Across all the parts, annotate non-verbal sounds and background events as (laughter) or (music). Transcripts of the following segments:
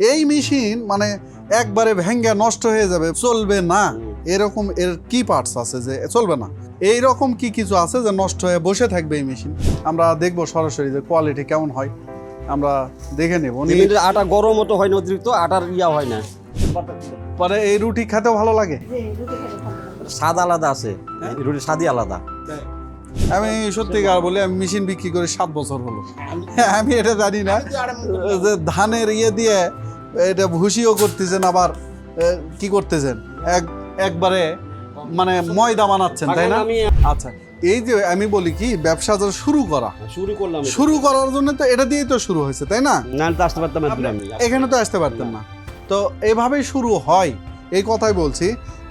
এই মেশিন মানে একবারে ভেঙ্গে নষ্ট হয়ে যাবে চলবে না। এরকম এর কি পার্টস আছে যে চলবে না? এই রকম কি কিছু আছে যে নষ্ট হয়ে বসে থাকবে এই মেশিন? আমরা দেখব সরাসরি যে কোয়ালিটি কেমন হয়। আমরা দেখে নেব। আটা গরম তো হয় না অতিরিক্ত আটার ইয়া হয় না। পরে এই রুটি খেতেও ভালো লাগে? স্বাদ আলাদা আছে। রুটির স্বাদই আলাদা। আমি সত্যিকার বলি আমি মেশিন বিক্রি করে সাত বছর হলো। আমি এটা জানি না। যে ধানের ইয়ে দিয়ে এটা ভুসিও করতেছেন আবার কি করতেছেন? এক একবারে মানে ময়দা বানাচ্ছেন তাই না? আচ্ছা এই যে আমি বলি কি ব্যবসা যে শুরু করা। শুরু করলাম শুরু করার জন্য তো এটা দিয়েই তো শুরু হয়েছে তাই না? না তো আসতে পারতাম না এখানে তো আসতে পারতেন না। তো এভাবেই শুরু হয়। এই কথাই বলছি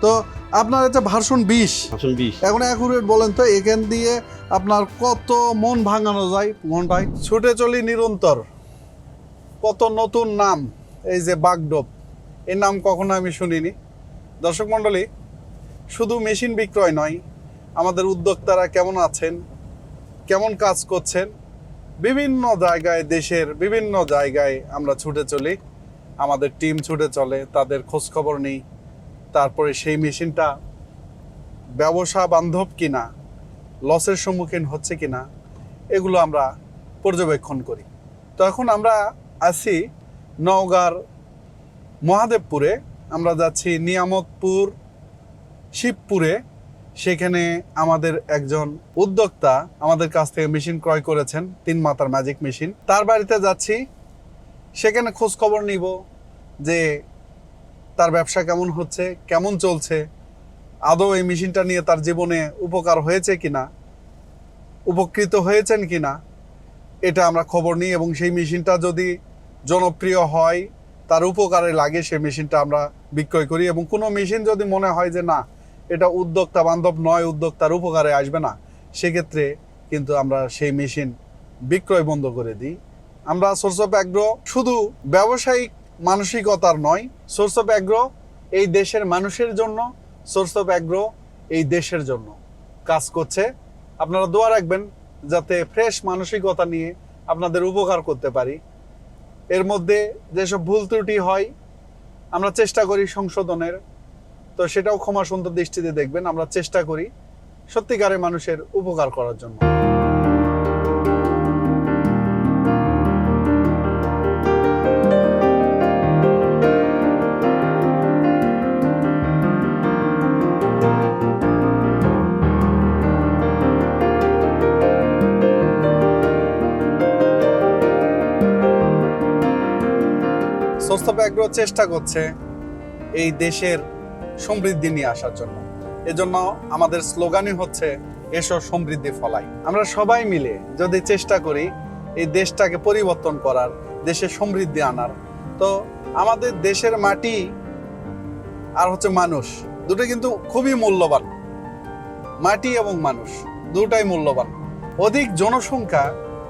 তো আপনার হচ্ছে ভার্সন বিশ। এখন অ্যাকুরেট বলেন তো এখান দিয়ে আপনার কত মন ভাঙানো যায়? ঘন্টায় ছুটে চলি নিরন্তর। কত নতুন নাম এই যে বাগডোপ এই নাম কখনো আমি শুনিনি। দর্শক মণ্ডলী শুধু মেশিন বিক্রয় নয় আমাদের উদ্যোক্তারা কেমন আছেন? কেমন কাজ করছেন? বিভিন্ন জায়গায় দেশের বিভিন্ন জায়গায় আমরা ছুটে চলি। আমাদের টিম ছুটে চলে তাদের খোঁজখবর নিই। তারপরে সেই মেশিনটা ব্যবসা বান্ধব কিনা লসের সম্মুখীন হচ্ছে কিনা, এগুলো আমরা পর্যবেক্ষণ করি। তো এখন আমরা আছি নওগাঁর মহাদেবপুরে, আমরা যাচ্ছি নিয়ামতপুর, শিবপুরে। সেখানে আমাদের একজন উদ্যোক্তা আমাদের কাছ থেকে মেশিন ক্রয় করেছেন, তিন মাতার ম্যাজিক মেশিন তার বাড়িতে যাচ্ছি, সেখানে খোঁজ খবর নিব যে তার ব্যবসা কেমন হচ্ছে, কেমন চলছে, আদৌ এই মেশিনটা নিয়ে তার জীবনে উপকার হয়েছে কি না উপকৃত হয়েছেন কি না এটা আমরা খবর নিই এবং সেই মেশিনটা যদি জনপ্রিয় হয়, তার উপকারে লাগে সেই মেশিনটা আমরা বিক্রয় করি এবং কোনো মেশিন যদি মনে হয় যে না, এটা উদ্যোক্তা বান্ধব নয়, উদ্যোক্তার উপকারে আসবে না, সেক্ষেত্রে কিন্তু আমরা সেই মেশিন বিক্রয় বন্ধ করে দিই। আমরা সোর্স অফ অ্যাগ্রো শুধু ব্যবসায়িক মানসিকতার নয় সোর্স অফ অ্যাগ্রো এই দেশের মানুষের জন্য সোর্স অফ অ্যাগ্রো এই দেশের জন্য। কাজ করছে, আপনারা দোয়া রাখবেন যাতে ফ্রেশ মানসিকতা নিয়ে আপনাদের উপকার করতে পারি। এর মধ্যে যেসব ভুল ত্রুটি হয়, আমরা চেষ্টা করি সংশোধনের। তো সেটাও ক্ষমা সুন্দর দৃষ্টিতে দেখবেন, আমরা চেষ্টা করি সত্যিকারে মানুষের উপকার করার জন্য। স্বস্থ ব্যাঘ্র চেষ্টা করছে এই দেশের সমৃদ্ধি নিয়ে আসার জন্য। এজন্য আমাদের স্লোগানই হচ্ছে, এসো সমৃদ্ধি ফলাই। আমরা সবাই মিলে যদি চেষ্টা করি এই দেশটাকে পরিবর্তন করার, দেশে সমৃদ্ধি আনার, তো আমাদের দেশের মাটি আর হচ্ছে মানুষ, দুটো কিন্তু খুবই মূল্যবান। মাটি এবং মানুষ, দুটাই মূল্যবান। অধিক জনসংখ্যা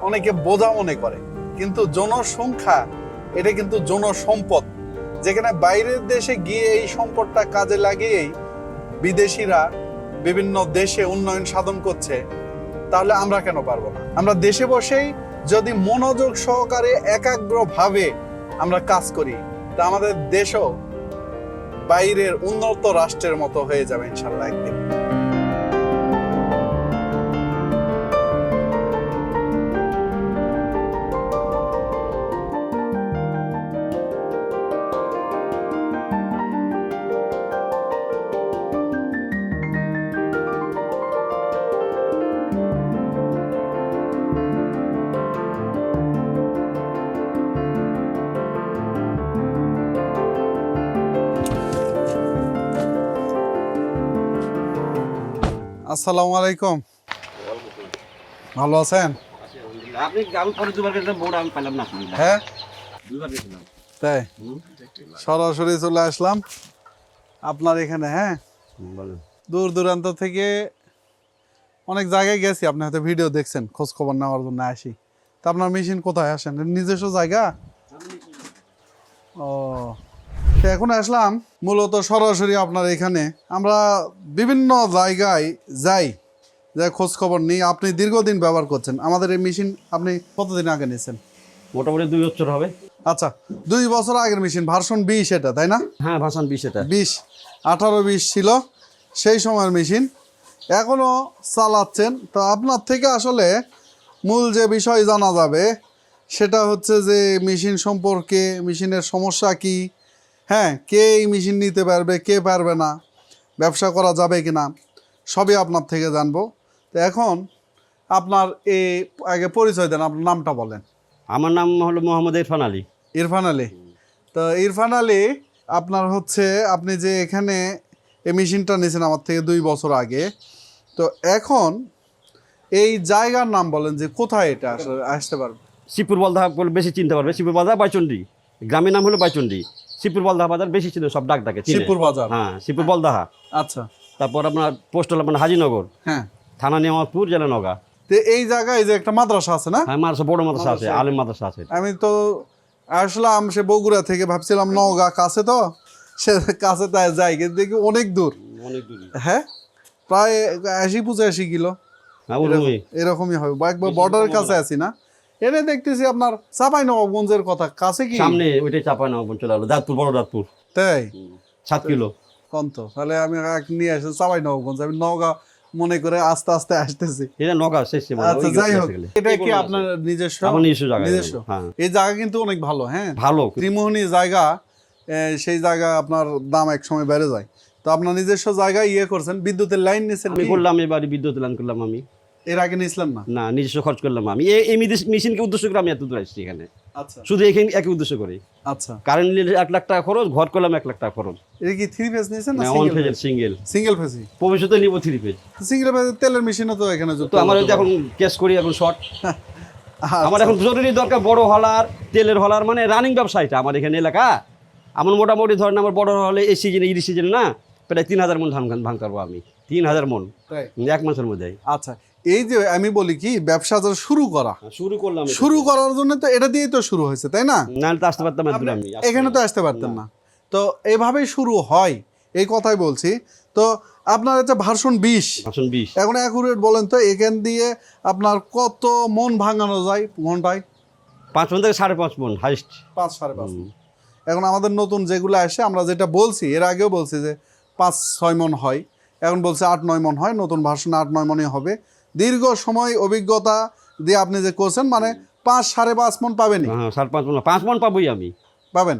অনেকে বোঝা মনে করে, কিন্তু জনসংখ্যা এটা কিন্তু জনসম্পদ যেখানে বাইরের দেশে গিয়ে এই সম্পদটা কাজে লাগিয়েই বিদেশিরা বিভিন্ন দেশে উন্নয়ন সাধন করছে, তাহলে আমরা কেন পারব না? আমরা দেশে বসেই যদি মনোযোগ সহকারে, একাগ্রভাবে আমরা কাজ করি, তা আমাদের দেশও বাইরের উন্নত রাষ্ট্রের মতো হয়ে যাবে ইনশাল্লাহ একদিন। আসসালামু আলাইকুম। ভালো আছেন? আপনি আমি পরে দুবার গেছিলাম বোর্ড আমি পেলাম না হ্যাঁ? দুবার গেছিলাম। তাই? সরাসরি চলে আসলাম। আপনার এখানে হ্যাঁ? দূর দূরান্ত থেকে অনেক জায়গায় গেছি আপনি হয়তো ভিডিও দেখছেন খোঁজ খবর নেওয়ার জন্য আসি। তা আপনার মেশিন কোথায় আসেন? নিজস্ব জায়গা? ও। তো এখন আসলাম মূলত সরাসরি আপনার এখানে। আমরা বিভিন্ন জায়গায় যাই যাই খোঁজ খবর নিই। আপনি দীর্ঘদিন ব্যবহার করছেন। আমাদের এই মেশিন আপনি কতদিন আগে নিয়েছেন? মোটামুটি দুই বছর হবে। আচ্ছা দুই বছর আগের মেশিন ভার্সন বিশ এটা তাই না? হ্যাঁ ভার্সন বিশ এটা। বিশ আঠারো বিশ ছিল সেই সময়ের মেশিন। এখনও চালাচ্ছেন। তো আপনার থেকে আসলে মূল যে বিষয় জানা যাবে সেটা হচ্ছে যে মেশিন সম্পর্কে মেশিনের সমস্যা কি হ্যাঁ কে এই মেশিন নিতে পারবে কে পারবে না ব্যবসা করা যাবে কি না সবই আপনার থেকে জানব। তো এখন আপনার এ আগে পরিচয় দেন আপনার নামটা বলেন। আমার নাম হলো মোহাম্মদ ইরফান আলী। ইরফান আলী। তো ইরফান আলী আপনার হচ্ছে আপনি যে এখানে এই মেশিনটা নিয়েছেন আমার থেকে দুই বছর আগে তো এখন এই জায়গার নাম বলেন যে কোথায় এটা আসলে আসতে পারবে? শিবপুর বলদা বলে বেশি চিনতে পারবে শিবপুর বলদা বাইচন্ডি। গ্রামের নাম হলো বাইচন্ডি। শিবপুর বলদা বাজার বেশি চিনে সব ডাক ডাকে। শিবপুর বাজার? হ্যাঁ শিবপুর বলদাহা। আচ্ছা। তারপর আপনার পোস্ট হলো আপনার হাজিনগর। হ্যাঁ। থানা নিয়ামতপুর জেলা নগা। তো এই জায়গায় যে একটা মাদ্রাসা আছে না? হ্যাঁ মাদ্রাসা বড় মাদ্রাসা আছে আলিম মাদ্রাসা আছে। আমি তো আসলাম সে বগুড়া থেকে ভাবছিলাম নওগাঁ কাছে তো? সে কাছে তাই যাই কিন্তু দেখি অনেক দূর। অনেক দূর। হ্যাঁ? প্রায় আশি পঁচাশি কিলো। হ্যাঁ এরকমই হবে। বা একবার বর্ডারের কাছে আছি না? এনে দেখতেছি আপনার চাপাই নবাবগঞ্জের কথা। কাছে কি? সামনে ওইটাই চাপায় না চলে গেলো দাঁতপুর বড় দাঁতপুর। তাই? সাত কিলো। কন্ত তাহলে আমি এক নিয়ে আসি চাপাই নবাবগঞ্জ আমি নওগাঁ মনে করে আস্তে আস্তে আসতেছি। এটা নগা শেষ আচ্ছা যাই হোক। এটা কি আপনার নিজস্ব? আমার নিজস্ব জায়গা নিজস্ব? হ্যাঁ। এই জায়গা কিন্তু অনেক ভালো হ্যাঁ? ভালো। ত্রিমোহনী জায়গা সেই জায়গা আপনার দাম এক সময় বেড়ে যায়। তো আপনার নিজস্ব জায়গায় ইয়ে করছেন বিদ্যুতের লাইন নিয়েছেন আমি? করলাম এবারে বিদ্যুৎ লাইন করলাম আমি। এর আগে নিয়েছিলেন না? না নিজস্ব খরচ করলাম আমি। এই- মেশিনকে উদ্দেশ্য করে আমি এত দূর আসছি এখানে। আচ্ছা। শুধু এখানে একই উদ্দেশ্য করি। আচ্ছা। কারেন্ট এক লাখ টাকা খরচ ঘর করলাম এক লাখ টাকা খরচ। এটা কি থ্রি ফেজ নিয়েছেন না ওয়ান ফেজের সিঙ্গেল সিঙ্গেল ফেজই ভবিষ্যতে নিব থ্রি পেজ সিঙ্গেল ফেজ তেলের মেশিনও তো এখানে তো আমার এখন কেস করি এখন শর্ট (laughs) আমার এখন জরুরি দরকার বড় হলার তেলের হলার মানে রানিং ব্যবসা এটা আমার এখানে এলাকা। আমার মোটামুটি ধরেন আমার বড় হলে এই সিজনে ইরি সিজনে না প্রায় তিন হাজার মন ধান ভাঙ করব আমি। তিন হাজার মন। এক মাসের মধ্যে আচ্ছা। এই যে আমি বলি কি ব্যবসা যারা শুরু করা। শুরু করলাম শুরু করার জন্য তো এটা দিয়েই তো শুরু হয়েছে তাই না? তো আসতে পারতাম না আমি এখানে তো আসতে পারতেন না। তো এইভাবেই শুরু হয় এই কথাই বলছি। তো আপনার হচ্ছে ভার্সন বিশ। এখন অ্যাকুরেট বলেন তো এখান দিয়ে আপনার কত মন ভাঙানো যায় ঘন্টায়? পাঁচ মন থেকে সাড়ে পাঁচ মন হাইস্ট পাঁচ সাড়ে পাঁচ। এখন আমাদের নতুন যেগুলো আসে আমরা যেটা বলছি এর আগেও বলছি যে পাঁচ ছয় মন হয়। এখন বলছে আট নয় মন হয় নতুন ভার্সন আট নয় মনই হবে। দীর্ঘ সময় অভিজ্ঞতা দিয়ে আপনি যে করছেন মানে পাঁচ সাড়ে পাঁচ মন পাবেনই। হ্যাঁ সাড়ে পাঁচ মন পাঁচ মন পাবোই আমি। পাবেন?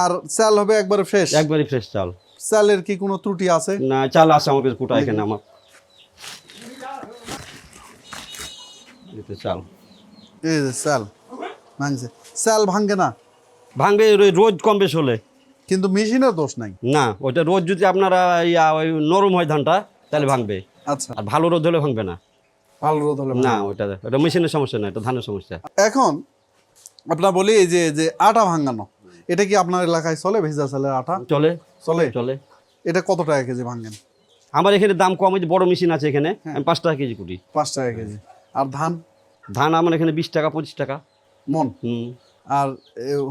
আর চাল হবে একবারে ফ্রেশ? একবারই ফ্রেশ চাল। চালের কি কোনো ত্রুটি আছে? না চাল আছে আমার কাছে কোটা এখানে আমার? এতে চাল। এই যে চাল ভাঙছে। চাল ভাঙে না? ভাঙবে রোজ কম বেশ হলে। কিন্তু মেশিনের দোষ নাই? না ওইটা রোজ যদি আপনারা ইয়া ওই নরম হয় ধানটা তাহলে ভাঙবে। আচ্ছা। আর ভালো রোদ হলে ভাঙবে না। ভালো রোদ হলে না ওইটা ওটা মেশিনের সমস্যা না এটা ধানের সমস্যা। এখন আপনার বলি এই যে যে আটা ভাঙানো এটা কি আপনার এলাকায় চলে ভেজা চালের আটা? চলে। চলে? চলে। এটা কত টাকা কেজি ভাঙেন? আমার এখানে দাম কম যে বড় মেশিন আছে এখানে আমি পাঁচ টাকা কেজি কুটি পাঁচ টাকা কেজি। আর ধান? ধান আমার এখানে বিশ টাকা পঁচিশ টাকা। মন? হুম। আর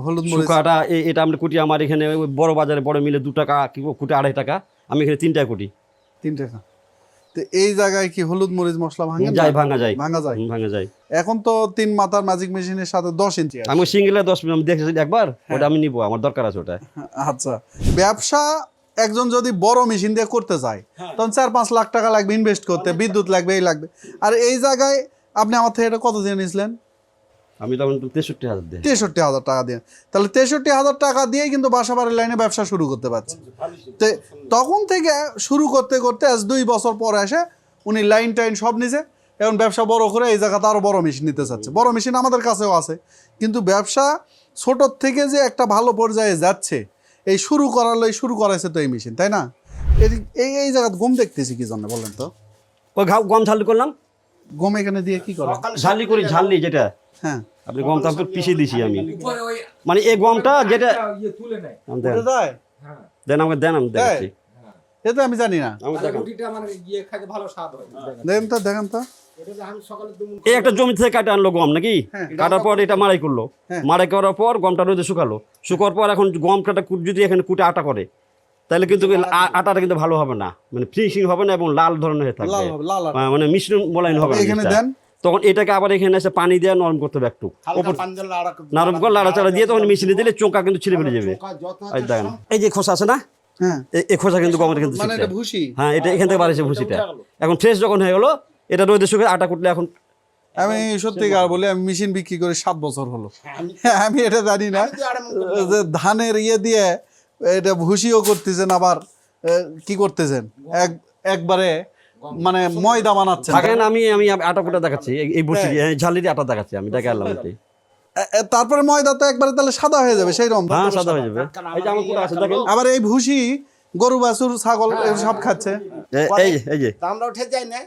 হলুদ মরিচ? শুকাটা এটা আমরা কুটি আমার এখানে বড় বাজারে বড় মিলে দু টাকা কি কুটি আড়াই টাকা আমি এখানে তিন টাকা কুটি। তিন টাকা। তো এই জায়গায় কি হলুদ মরিচ মশলা ভাঙেন যায় ভাঙা যায়। ভাঙা যায়। ভাঙা যায়। এখন তো তিন মাথার ম্যাজিক মেশিনের সাথে দশ ইঞ্চি আমি সিঙ্গেলে দশ মিনিট দেখেছি একবার ওটা আমি নিবো আমার দরকার আছে ওটা আচ্ছা। ব্যবসা একজন যদি বড় মেশিন দিয়ে করতে চায় হ্যাঁ। তখন চার পাঁচ লাখ টাকা লাগবে ইনভেস্ট করতে বিদ্যুৎ লাগবে এই লাগবে। আর এই জায়গায় আপনি আমার থেকে এটা কত দিয়ে নিয়েছিলেন আমি তখন তেষট্টি হাজার দিই তেষট্টি হাজার টাকা দিয়ে তাহলে তেষট্টি হাজার টাকা দিয়েই কিন্তু বাসা বাড়ির লাইনে ব্যবসা শুরু করতে পারছে। তো তখন থেকে শুরু করতে করতে আজ দুই বছর পরে এসে উনি লাইন টাইন সব নিজে এখন ব্যবসা বড় করে এই জায়গাতে আরও বড় মেশিন নিতে চাচ্ছে। বড় মেশিন আমাদের কাছেও আছে। কিন্তু ব্যবসা ছোটোর থেকে যে একটা ভালো পর্যায়ে যাচ্ছে এই শুরু করার লই শুরু করাইছে তো এই মেশিন তাই না? এই এই জায়গাতে গম দেখতেছি কি জন্য বলেন তো? ওই ঘাও গম ঝালি করলাম। গম এখানে দিয়ে কি করে ঝালি করি ঝালি যেটা। হ্যাঁ। আপনি গমটা পিছিয়ে দিছি আমি। মানে এই গমটা যেটা ইয়ে তুলে নেয়। দেন। উঠে যায়? হ্যাঁ। দেন আমাকে দেন আমি দেখাচ্ছি। এটা আমি জানি না। তাহলে দেখান মানে ইয়ে খাইতে ভালো স্বাদ হয়। তো দেখেন তো। এটা যে আমি সকালে দুমুন এই একটা জমি থেকে কাটে আনলো গম নাকি? হ্যাঁ। কাটার পর এটা মারাই করল। মারাই করার পর গমটা রোদে শুকালো। শুকার পর এখন গম কাটা কুট- যদি এখানে কুটে আটা করে তাহলে কিন্তু আটাটা কিন্তু ভালো হবে না। মানে ফিনিশিং হবে না এবং লাল ধরনের হয়ে থাকবে। মানে মিশ্রণ বলাইন হবে না এখানে দেন। তখন এটাকে আবার এখানে এসে পানি দিয়ে নরম করতে হবে একটু। নরম করে লাড়াচাড়া দিয়ে তখন মেশিনে দিলে চোখা কিন্তু ছিঁড়ে ফেলে যাবে। দেখেন। এই যে খোসা আছে না? হ্যাঁ। এই খোসা কিন্তু গমের কিন্তু মানে এটা হ্যাঁ এটা এখান থেকে বাড়িছে ভুসিটা। এখন ফ্রেশ যখন হয়ে গেলো এটা রোদে শুকিয়ে আটা কুটলে এখন আমি সত্যিকার বলি আমি মেশিন বিক্রি করে সাত বছর হলো। হ্যাঁ, আমি (laughs) এটা জানি না। যে ধানের ইয়ে দিয়ে এটা ভুসিও করতেছেন আবার কি করতেছেন? এক একবারে মানে ময়দা বানাচ্ছেন। থাকেন আমি আমি আটা কুটা দেখাচ্ছি। এই- বসি ঝালি আটা দেখাচ্ছি আমি দেখে আনলাম তারপরে ময়দা তো একবারে তাহলে সাদা হয়ে যাবে সেই রকম। হ্যাঁ সাদা হয়ে যাবে। এই যে আমার কুটা আছে দেখেন। আবার এই ভুসি গরু বাছুর ছাগল এ সব খাচ্ছে। এই এই যে। আমরা উঠে যাই না?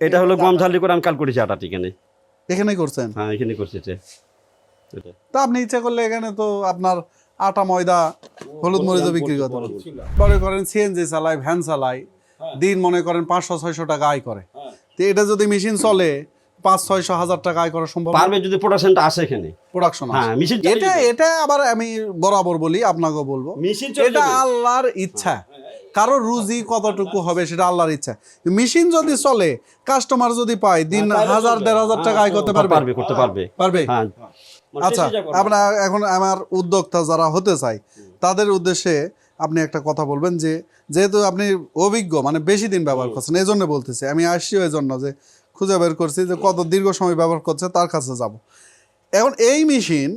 এটা হলো গম ঝালি করে আমি কাল করেছি আটা এখানে। এখানেই করছেন? হ্যাঁ এখানে করছি এটা। তা আপনি ইচ্ছা করলে এখানে তো আপনার আটা ময়দা হলুদ মরিচ বিক্রি করতে পারেন। করেন সিএনজি চালায় ভ্যান চালায় দিন মনে করেন পাঁচশো ছয়শো টাকা আয় করে। তো এটা যদি মেশিন চলে পাঁচ ছয়শো হাজার টাকা আয় করা সম্ভব পারবে যদি প্রোডাকশনটা আসে এখানে? প্রোডাকশন হ্যাঁ মেশিন এটা এটা আবার আমি বরাবর বলি আপনাকে বলব। মেশিন এটা আল্লাহর ইচ্ছা। কারও রুজি কতটুকু হবে সেটা আল্লাহর ইচ্ছা। মেশিন যদি চলে কাস্টমার যদি পায় দিন হাজার দেড় হাজার টাকা আয় করতে পারবে। পারবে করতে পারবে। পারবে। হ্যাঁ। আচ্ছা আপনার এখন আমার উদ্যোক্তা যারা হতে চাই তাদের উদ্দেশ্যে আপনি একটা কথা বলবেন যে যেহেতু আপনি অভিজ্ঞ মানে বেশি দিন ব্যবহার করছেন এই জন্য বলতেছি। আমি আসছি ওই জন্য যে খুঁজে বের করছি যে কত দীর্ঘ সময় ব্যবহার করছে তার কাছে যাব। এখন এই মেশিন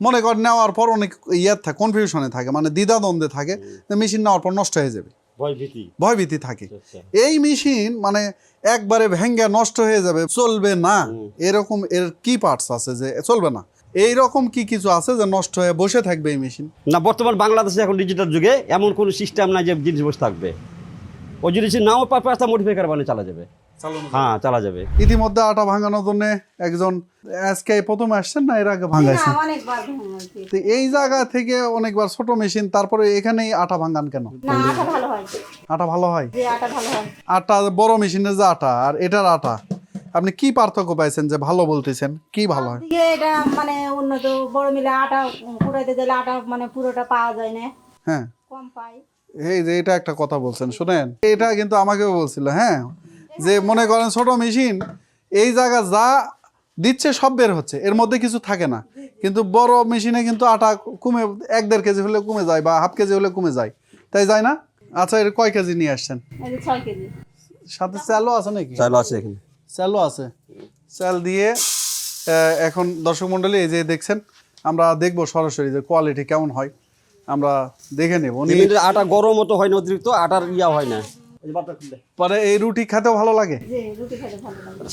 মনে কর নেওয়ার পর অনেক ইয়ার থাকে কনফিউশনে থাকে মানে দ্বিধাদ্বন্দ্বে থাকে মেশিন নেওয়ার পর নষ্ট হয়ে যাবে। ভয় ভীতি ভয়ভীতি থাকে। আচ্ছা। এই মেশিন মানে একবারে ভেঙ্গে নষ্ট হয়ে যাবে চলবে না। এরকম এর কি পার্টস আছে যে চলবে না? এই রকম কি কিছু আছে যে নষ্ট হয়ে বসে থাকবে এই মেশিন? না বর্তমান বাংলাদেশে এখন ডিজিটাল যুগে এমন কোনো সিস্টেম নাই যে জিনিস বসে থাকবে। ওই জিনিস নাও মডিফাই করে বানিয়ে চালা যাবে। হ্যাঁ চালা যাবে। ইতিমধ্যে আটা ভাঙানোর জন্য একজন আজকে প্রথম আসছেন না এর আগে ভাঙাইছেন? না, অনেকবার ভাঙাইছি। তো এই জায়গা থেকে অনেকবার ছোট মেশিন তারপরে এখানেই আটা ভাঙান কেন? না আটা ভালো হয়। আটা ভালো হয়? যে আটা ভালো হয়। আটা বড় মেশিনের যে আটা আর এটার আটা। আপনি কি পার্থক্য পাইছেন যে ভালো বলতেছেন? কি ভালো হয়? এটা মানে উন্নত বড় মিলে আটা কুড়াইতে দিলে আটা মানে পুরোটা পাওয়া যায় না। হ্যাঁ। কম পাই। এই যে এটা একটা কথা বলছেন শুনেন। এটা কিন্তু আমাকেও বলছিল হ্যাঁ। যে মনে করেন ছোট মেশিন এই জায়গা যা দিচ্ছে সব বের হচ্ছে এর মধ্যে কিছু থাকে না। কিন্তু বড় মেশিনে কিন্তু আটা কমে এক দেড় কেজি হলে কমে যায় বা হাফ কেজি হলে কমে যায়। তাই যায় না? আচ্ছা এর কয় কেজি নিয়ে আসছেন? এই যে ছয় কেজি। সাথে চালও আছে নাকি? চালু আছে এখানে। চালও আছে। চাল দিয়ে এখন দর্শক মণ্ডলী এই যে দেখছেন আমরা দেখব সরাসরি যে কোয়ালিটি কেমন হয়। আমরা দেখে নেব। উনি আটা গরম মতো হয় না অতিরিক্ত আটার ইয়া হয় না। পরে এই রুটি খেতেও ভালো লাগে?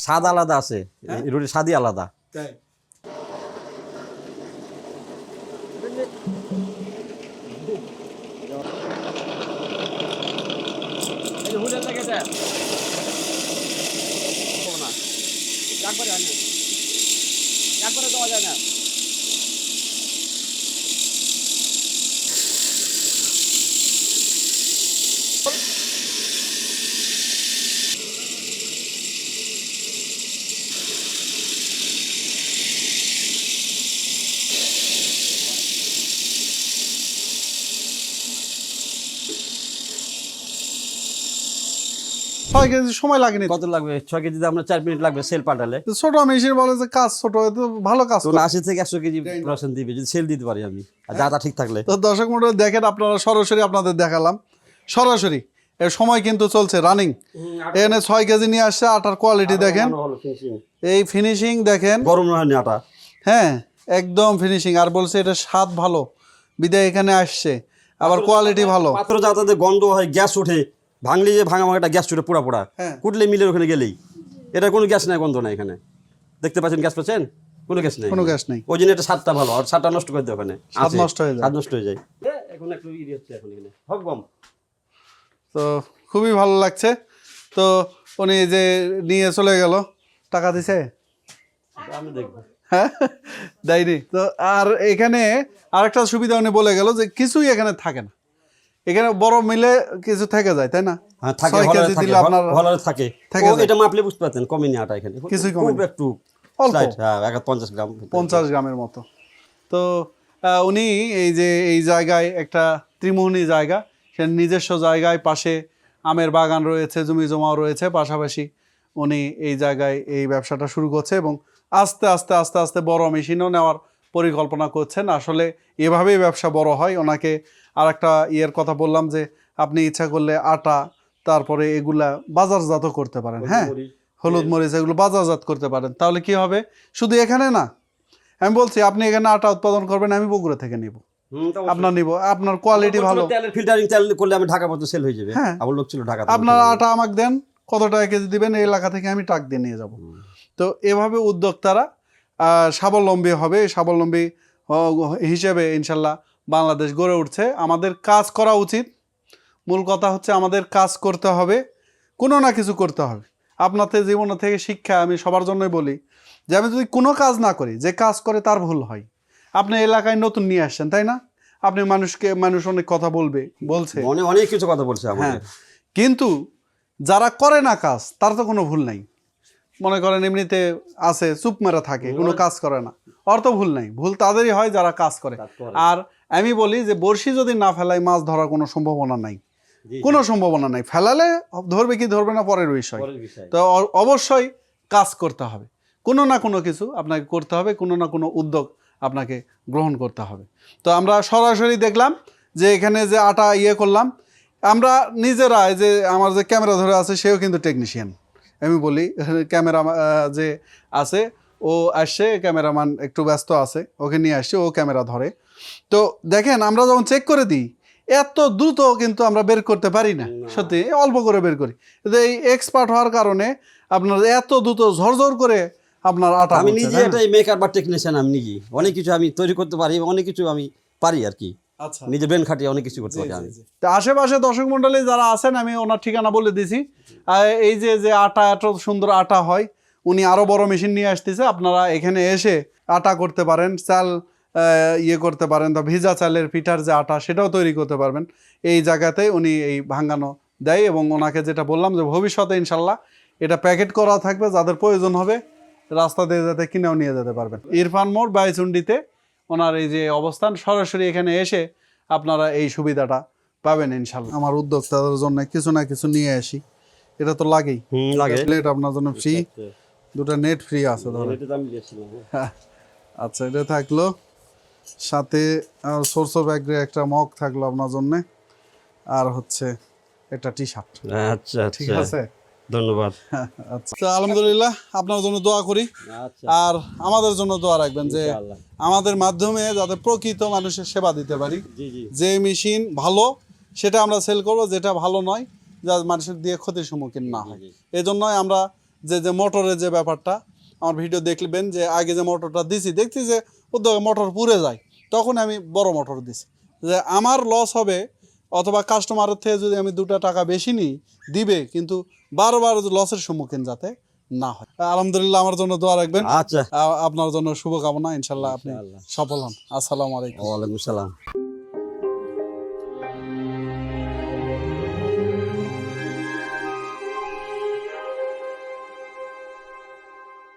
স্বাদ আলাদা আছে রুটি স্বাদই আলাদা। স্বাদ হয় না একবারে দেওয়া যায় আলাদা ছয় কেজি সময় লাগেনি কত লাগবে? ছয় কেজিতে আপনার চার মিনিট লাগবে সেল পাঠালে। ছোট মেশিন বলে যে কাজ ছোট ভালো কাজ। আশি থেকে একশো কেজি প্রোডাকশন দিবে যদি সেল দিতে পারি আমি। তা ঠিক থাকলে। তো দর্শক মন্ডলী দেখেন আপনারা সরাসরি আপনাদের দেখালাম। সরাসরি এর সময় কিন্তু চলছে রানিং এখানে ছয় কেজি নিয়ে আসছে আটার কোয়ালিটি দেখেন। এই ফিনিশিং দেখেন। গরম হয়নি আটা? হ্যাঁ একদম ফিনিশিং আর বলছে এটা স্বাদ ভালো। বিদায় এখানে আসছে। আবার কোয়ালিটি ভালো। পাত্র যাতে গন্ধ হয় গ্যাস ওঠে। ভাঙলে যে ভাঙা ভাঙাটা গ্যাস ওঠে পোড়া পোড়া হ্যাঁ। কুটলে মিলের ওখানে গেলেই। এটা কোনো গ্যাস নাই গন্ধ নাই এখানে। দেখতে পাচ্ছেন গ্যাস পাচ্ছেন? কোনো গ্যাস নেই। কোনো গ্যাস নেই। ওই জন্য এটা স্বাদটা ভালো আর স্বাদটা নষ্ট করে দেয় ওখানে। স্বাদ নষ্ট হয়ে যায়। স্বাদ নষ্ট হয়ে যায়। এখন একটু ই হচ্ছে এখন এখানে। হক গম। তো খুবই ভালো লাগছে। তো উনি যে নিয়ে চলে গেল টাকা দিছে? আমি দেখব। হ্যাঁ দেয়নি। তো আর এখানে আরেকটা সুবিধা উনি বলে গেল যে কিছুই এখানে থাকে না। এখানে বড় মিলে কিছু থেকে যায় তাই না? ছয় কেজি দিলে আপনার হলারে থাকে। থেকে ও যায়। এটা মাপলে বুঝতে পারতেন কমেনি আটা এখানে। কিছুই খুব একটু অল্প। slight, এক পঞ্চাশ গ্রাম। পঞ্চাশ গ্রামের মতো। তো আহ, উনি এই যে এই জায়গায় একটা ত্রিমোহনী জায়গা সে নিজস্ব জায়গায় পাশে আমের বাগান রয়েছে জমি জমাও রয়েছে পাশাপাশি উনি এই জায়গায় এই ব্যবসাটা শুরু করছে এবং আস্তে আস্তে আস্তে আস্তে বড় মেশিনও নেওয়ার পরিকল্পনা করছেন। আসলে এভাবেই ব্যবসা বড় হয়। ওনাকে আর একটা ইয়ের কথা বললাম যে আপনি ইচ্ছা করলে আটা তারপরে এগুলা বাজারজাত করতে পারেন হ্যাঁ? হলুদ মরিচ এগুলো বাজারজাত করতে পারেন। তাহলে কি হবে? শুধু এখানে না। আমি বলছি আপনি এখানে আটা উৎপাদন করবেন আমি বগুড়া থেকে নিব। আপনার নিব। আপনার কোয়ালিটি ভালো। বলছিল তেলের ফিল্টারিং তেল করলে আমি ঢাকা পর্যন্ত সেল হয়ে যাবে। হ্যাঁ। আমার লোক ছিল ঢাকা আপনার আটা আমাকে দেন। কত টাকা কেজি দিবেন? এই এলাকা থেকে আমি ট্রাক দিয়ে নিয়ে যাব। তো এভাবে উদ্যোক্তারা স্বাবলম্বী হবে স্বাবলম্বী হিসেবে ইনশাল্লাহ বাংলাদেশ গড়ে উঠছে। আমাদের কাজ করা উচিত। মূল কথা হচ্ছে আমাদের কাজ করতে হবে কোনো না কিছু করতে হবে। আপনাদের জীবন থেকে শিক্ষা আমি সবার জন্যই বলি যে আমি যদি কোনো কাজ না করি যে কাজ করে তার ভুল হয়। আপনি এলাকায় নতুন নিয়ে আসছেন তাই না? আপনি মানুষকে মানুষ অনেক কথা বলবে বলছে। মনে অনেক কিছু কথা বলছে হ্যাঁ। কিন্তু যারা করে না কাজ তার তো কোনো ভুল নাই। মনে করেন এমনিতে আছে চুপ মেরে থাকে কোনো কাজ করে না। অর্থ ভুল নাই ভুল তাদেরই হয় যারা কাজ করে। আর আমি বলি যে বড়শি যদি না ফেলাই মাছ ধরার কোনো সম্ভাবনা নাই। কোনো সম্ভাবনা নাই। ফেলালে ধরবে কি ধরবে না পরের বিষয়। তো অবশ্যই কাজ করতে হবে। কোনো না কোনো কিছু আপনাকে করতে হবে কোনো না কোনো উদ্যোগ আপনাকে গ্রহণ করতে হবে। তো আমরা সরাসরি দেখলাম যে এখানে যে আটা ইয়ে করলাম আমরা নিজেরা যে আমার যে ক্যামেরা ধরে আছে সেও কিন্তু টেকনিশিয়ান আমি বলি (laughs) ক্যামেরা যে আছে ও আসছে ক্যামেরাম্যান একটু ব্যস্ত আছে ওকে নিয়ে আসছে ও ক্যামেরা ধরে। তো দেখেন আমরা যখন চেক করে দিই এত দ্রুত কিন্তু আমরা বের করতে পারি না সত্যি অল্প করে বের করি। কিন্তু এই এক্সপার্ট হওয়ার কারণে আপনার এত দ্রুত ঝরঝর করে আপনার আটা আমি নিজে এটাই মেকার বা টেকনিশিয়ান আমি নিজে অনেক কিছু আমি তৈরি করতে পারি অনেক কিছু আমি পারি আর কি। আচ্ছা। নিজে ব্রেন খাটিয়ে অনেক কিছু করতে পারি আমি। তো আশেপাশে দর্শক মন্ডলী যারা আছেন আমি ওনার ঠিকানা বলে দিছি। এই যে যে আটা এত সুন্দর আটা হয় উনি আরও বড় মেশিন নিয়ে আসতেছে। আপনারা এখানে এসে আটা করতে পারেন চাল ইয়ে করতে পারেন বা ভিজা চালের পিঠার যে আটা সেটাও তৈরি করতে পারবেন। এই জায়গাতে উনি এই ভাঙ্গানো দেয় এবং ওনাকে যেটা বললাম যে ভবিষ্যতে ইনশাল্লাহ এটা প্যাকেট করা থাকবে যাদের প্রয়োজন হবে রাস্তা দিয়ে যাতে কিনেও নিয়ে যেতে পারবেন। ইরফান মোড় বাইচুন্ডিতে ওনার এই যে অবস্থান সরাসরি এখানে এসে আপনারা এই সুবিধাটা পাবেন ইনশাল্লাহ। আমার উদ্যোক্তাদের জন্য কিছু না কিছু নিয়ে আসি। এটা তো লাগেই। লাগে। প্লেট আপনার জন্য ফ্রি দুটো নেট ফ্রি আছে ধরেন। আচ্ছা এটা থাকল। সাথে সোর্স অফ ব্যাগের একটা মগ থাকল আপনার জন্য। আর হচ্ছে একটা টি শার্ট আচ্ছা ঠিক আচ্ছা। আছে? ধন্যবাদ। আচ্ছা তো আলহামদুলিল্লাহ আপনার জন্য দোয়া করি। আচ্ছা। আর আমাদের জন্য দোয়া রাখবেন যে আমাদের মাধ্যমে যাতে প্রকৃত মানুষের সেবা দিতে পারি। জি জি। যে মেশিন ভালো সেটা আমরা সেল করব যেটা ভালো নয় যা মানুষের দিয়ে ক্ষতির সম্মুখীন না হয়। এই জন্যই আমরা যে যে মোটরের যে ব্যাপারটা আমার ভিডিও দেখবেন যে আগে যে মোটরটা দিছি দেখছি যে উদ্যোগে মোটর পুড়ে যায় তখন আমি বড় মোটর দিছি। যে আমার লস হবে অথবা কাস্টমারের থেকে যদি আমি দুটা টাকা বেশি নিই দিবে কিন্তু বারবার লসের সম্মুখীন যাতে না হয়। আলহামদুলিল্লাহ আমার জন্য দোয়া রাখবেন। আচ্ছা। আপনার জন্য শুভকামনা। ইনশাল্লাহ আপনি। সফল হন। আসসালামু আলাইকুম। ওয়ালাইকুম সালাম।